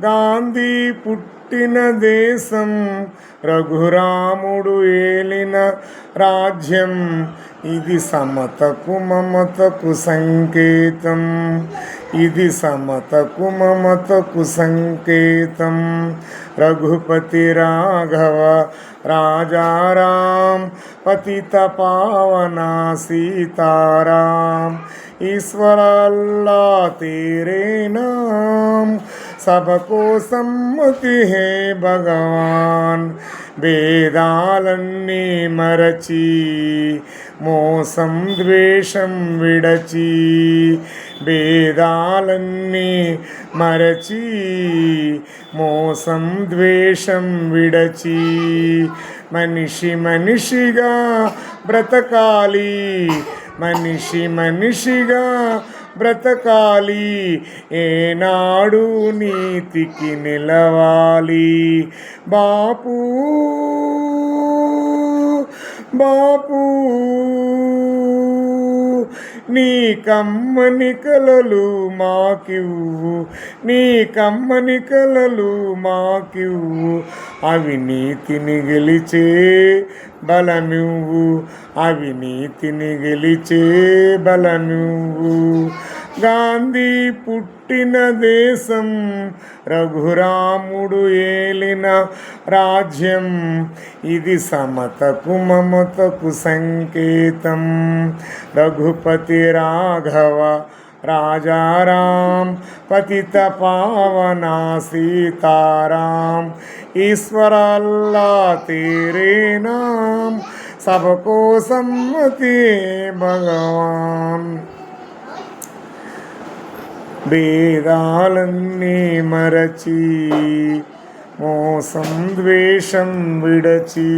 గాంధీ పుట్టిన దేశం రఘురాముడు ఏలిన రాజ్యం. ఇది సమతకు మమతకు సంకేతం. ఇది సమతకు మమతకు సంకేతం. రఘుపతి రాఘవ రాజారాం పతిత పావనా సీతారాం. ఈశ్వరల్లా తీరేనా. सबको सम्मति हे भगवान। വേദാലന്നീ മരച്ചി മോസം ദ്വേഷം വിടച്ചി വേദാലന്നീ മരച്ചി മോസം ദ്വേഷം വിടച്ചി മനുഷി മനുഷിക ബ്രതകാലി മനുഷി മനുഷിക బ్రతకాలి. ఏనాడు నీతికి నిలవాలి. బాపు బాపు. నీ కమ్మని కలలు మాకివ్వు. నీ కమ్మని కలలు మాకివ్వు. అవినీతిని గెలిచే బలమివ్వు. అవినీతిని గెలిచే బలమివ్వు. గాంధీ పుట్టిన దేశం రఘురాముడు ఏలిన రాజ్యం. ఇది సమతకు మమతకు సంకేతం. రఘుపతి రాఘవ రాజారాం పతిత పావనా సీతారాం. ఈశ్వరల్లా తీరే సభకో సమ్మతి భగవాన్. ഭേദാലന്നേ മരച്ചീ മോസം ദ്വേഷം വിടച്ചീ.